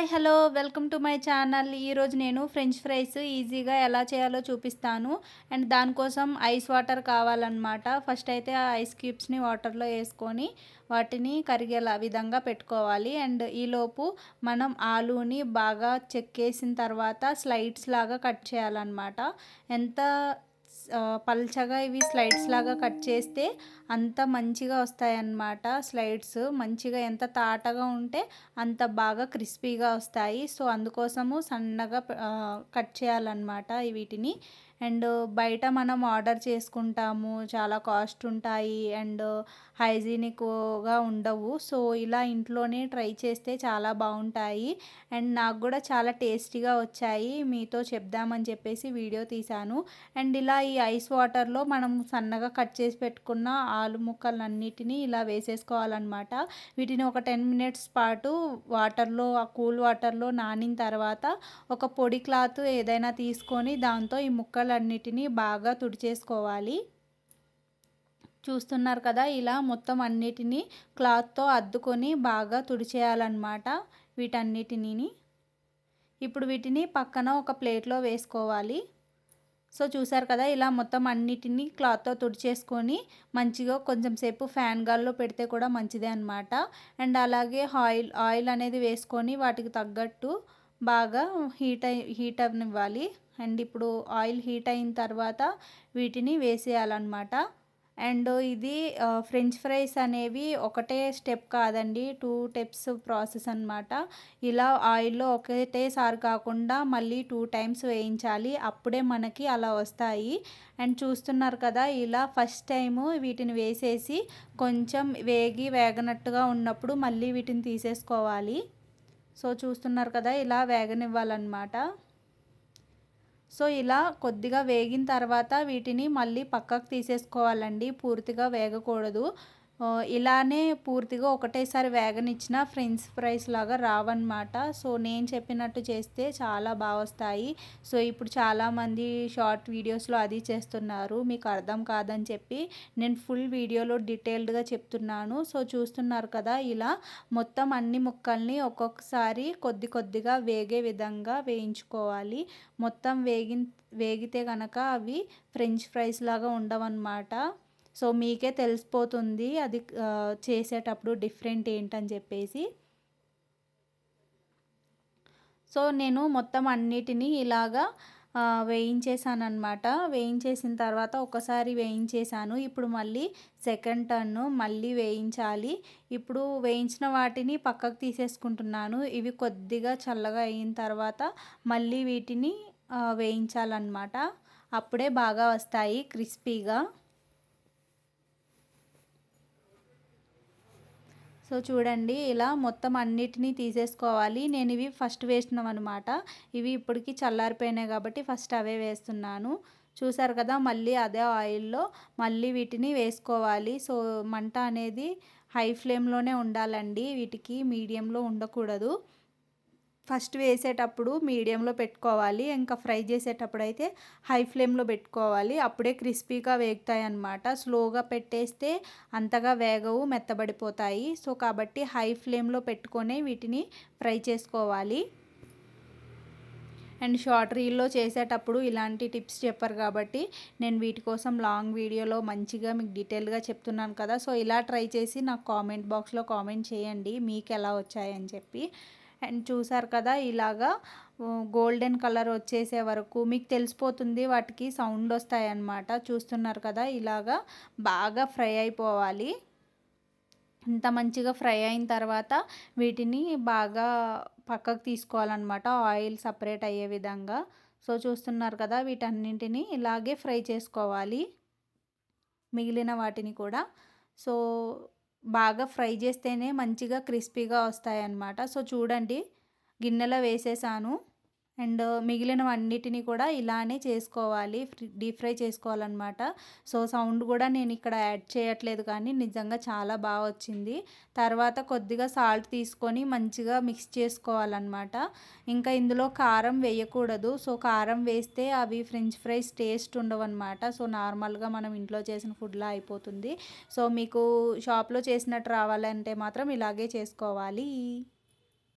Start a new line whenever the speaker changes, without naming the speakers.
Hi hello. Welcome to my channel. ఈరోజు నేను French fries ఈజీగా ఎలా చేయాలో చూపిస్తాను. అండ్ దానికోసం ఐస్ వాటర్ కావాలన్నమాట. ఫస్ట్ అయితే ఆ ఐస్ క్యూబ్స్ని వాటర్లో వేసుకొని వాటిని కరిగేలా విధంగా పెట్టుకోవాలి. అండ్ ఈలోపు మనం ఆలూని బాగా చెక్కేసిన తర్వాత స్లైడ్స్ లాగా కట్ చేయాలన్నమాట. ఎంత పల్చగా ఇవి స్లైడ్స్ లాగా కట్ చేస్తే అంత మంచిగా వస్తాయన్నమాట స్లైడ్స్. మంచిగా ఎంత తాటగా ఉంటే అంత బాగా క్రిస్పీగా వస్తాయి. సో అందుకోసము సన్నగా కట్ చేయాలన్నమాట వీటిని. అండ్ బయట మనం ఆర్డర్ చేసుకుంటాము చాలా కాస్ట్ ఉంటాయి అండ్ హైజీనిక్గా ఉండవు. సో ఇలా ఇంట్లోనే ట్రై చేస్తే చాలా బాగుంటాయి. అండ్ నాకు కూడా చాలా టేస్టీగా వచ్చాయి. మీతో చెప్దామని చెప్పేసి వీడియో తీశాను. అండ్ ఇలా ఈ ఐస్ వాటర్లో మనం సన్నగా కట్ చేసి పెట్టుకున్న ఆలు ముక్కలన్నిటినీ ఇలా వేసేసుకోవాలన్నమాట. వీటిని ఒక టెన్ మినిట్స్ పాటు వాటర్లో ఆ కూల్ వాటర్లో నానిన తర్వాత ఒక పొడి క్లాత్ ఏదైనా తీసుకొని దాంతో ఈ ముక్కలు ముక్కలన్నిటినీ బాగా తుడిచేసుకోవాలి. చూస్తున్నారు కదా ఇలా మొత్తం అన్నిటినీ క్లాత్తో అద్దుకొని బాగా తుడిచేయాలన్నమాట వీటన్నిటిని ఇప్పుడు వీటిని పక్కన ఒక ప్లేట్లో వేసుకోవాలి. సో చూసారు కదా ఇలా మొత్తం అన్నిటినీ క్లాత్తో తుడిచేసుకొని మంచిగా కొంచెం సేపు ఫ్యాన్ గాల్లో పెడితే కూడా మంచిదే అనమాట అండ్ అలాగే ఆయిల్ ఆయిల్ అనేది వేసుకొని వాటికి తగ్గట్టు బాగా హీట్ హీట్ అవ్వనివ్వాలి. అండ్ ఇప్పుడు ఆయిల్ హీట్ అయిన తర్వాత వీటిని వేసేయాలన్నమాట. అండ్ ఇది ఫ్రెంచ్ ఫ్రైస్ అనేవి ఒకటే స్టెప్ కాదండి టూ స్టెప్స్ ప్రాసెస్ అనమాట ఇలా ఆయిల్లో ఒకటేసారి కాకుండా మళ్ళీ టూ టైమ్స్ వేయించాలి అప్పుడే మనకి అలా వస్తాయి. అండ్ చూస్తున్నారు కదా ఇలా ఫస్ట్ టైము వీటిని వేసేసి కొంచెం వేగి వేగనట్టుగా ఉన్నప్పుడు మళ్ళీ వీటిని తీసేసుకోవాలి. సో చూస్తున్నారు కదా ఇలా వేగనివ్వాలన్నమాట. సో ఇలా కొద్దిగా వేగిన తర్వాత వీటిని మళ్ళీ పక్కకు తీసేసుకోవాలండి. పూర్తిగా వేగకూడదు. ఇలానే పూర్తిగా ఒకటేసారి వేగనిచ్చిన ఫ్రెంచ్ ఫ్రైస్ లాగా రావన్నమాట. సో నేను చెప్పినట్టు చేస్తే చాలా బాగా వస్తాయి. సో ఇప్పుడు చాలామంది షార్ట్ వీడియోస్లో అది చేస్తున్నారు. మీకు అర్థం కాదని చెప్పి నేను ఫుల్ వీడియోలో డీటెయిల్డ్గా చెప్తున్నాను. సో చూస్తున్నారు కదా ఇలా మొత్తం అన్ని ముక్కల్ని ఒక్కొక్కసారి కొద్ది కొద్దిగా వేగే విధంగా వేయించుకోవాలి. మొత్తం వేగి వేగితే కనుక అవి ఫ్రెంచ్ ఫ్రైస్ లాగా ఉండవన్నమాట. సో మీకే తెలిసిపోతుంది అది చేసేటప్పుడు డిఫరెంట్ ఏంటని చెప్పేసి. సో నేను మొత్తం అన్నిటినీ ఇలాగా వేయించేసాను అనమాట వేయించేసిన తర్వాత ఒకసారి వేయించేసాను. ఇప్పుడు మళ్ళీ సెకండ్ టర్న్ మళ్ళీ వేయించాలి. ఇప్పుడు వేయించిన వాటిని పక్కకు తీసేసుకుంటున్నాను. ఇవి కొద్దిగా చల్లగా అయిన తర్వాత మళ్ళీ వీటిని వేయించాలన్నమాట. అప్పుడే బాగా వస్తాయి క్రిస్పీగా. సో చూడండి ఇలా మొత్తం అన్నిటినీ తీసేసుకోవాలి. నేను ఇవి ఫస్ట్ వేసినాం అనమాట ఇవి ఇప్పటికి చల్లారిపోయినాయి కాబట్టి ఫస్ట్ అవే వేస్తున్నాను. చూసారు కదా మళ్ళీ అదే ఆయిల్లో మళ్ళీ వీటిని వేసుకోవాలి. సో మంట అనేది హై ఫ్లేమ్లోనే ఉండాలండి. వీటికి మీడియంలో ఉండకూడదు. ఫస్ట్ వేసేటప్పుడు మీడియంలో పెట్టుకోవాలి ఇంకా ఫ్రై చేసేటప్పుడు అయితే హై ఫ్లేమ్లో పెట్టుకోవాలి. అప్పుడే క్రిస్పీగా వేగుతాయి అన్నమాట స్లోగా పెట్టేస్తే అంతగా వేగవు మెత్తబడిపోతాయి. సో కాబట్టి హై ఫ్లేమ్లో పెట్టుకొని వీటిని ఫ్రై చేసుకోవాలి. అండ్ షార్ట్ రీల్లో చేసేటప్పుడు ఇలాంటి టిప్స్ చెప్పారు కాబట్టి నేను వీటి కోసం లాంగ్ వీడియోలో మంచిగా మీకు డీటెయిల్గా చెప్తున్నాను కదా. సో ఇలా ట్రై చేసి నాకు కామెంట్ బాక్స్లో కామెంట్ చేయండి. మీకు ఎలా వచ్చాయని చెప్పి. అండ్ చూసారు కదా ఇలాగా గోల్డెన్ కలర్ వచ్చేసే వరకు మీకు తెలిసిపోతుంది వాటికి సౌండ్ వస్తాయి అన్నమాట చూస్తున్నారు కదా ఇలాగా బాగా ఫ్రై అయిపోవాలి. ఇంత మంచిగా ఫ్రై అయిన తర్వాత వీటిని బాగా పక్కకు తీసుకోవాలన్నమాట ఆయిల్ సపరేట్ అయ్యే విధంగా. సో చూస్తున్నారు కదా వీటన్నింటిని ఇలాగే ఫ్రై చేసుకోవాలి. మిగిలిన వాటిని కూడా. సో బాగా ఫ్రై చేస్తేనే మంచిగా క్రిస్పీగా వస్తాయన్నమాట. సో చూడండి గిన్నెలో వేసేసాను. అండ్ మిగిలినవన్నిటిని కూడా ఇలానే చేసుకోవాలి డీప్ ఫ్రై చేసుకోవాలన్నమాట. సో సౌండ్ కూడా నేను ఇక్కడ యాడ్ చేయట్లేదు కానీ నిజంగా చాలా బాగా వచ్చింది. తర్వాత కొద్దిగా సాల్ట్ తీసుకొని మంచిగా మిక్స్ చేసుకోవాలన్నమాట. ఇంకా ఇందులో కారం వేయకూడదు. సో కారం వేస్తే అవి ఫ్రెంచ్ ఫ్రైస్ టేస్ట్ ఉండవన్నమాట. సో నార్మల్గా మనం ఇంట్లో చేసిన ఫుడ్లా అయిపోతుంది. సో మీకు షాప్లో చేసినట్టు రావాలంటే మాత్రం ఇలాగే చేసుకోవాలి.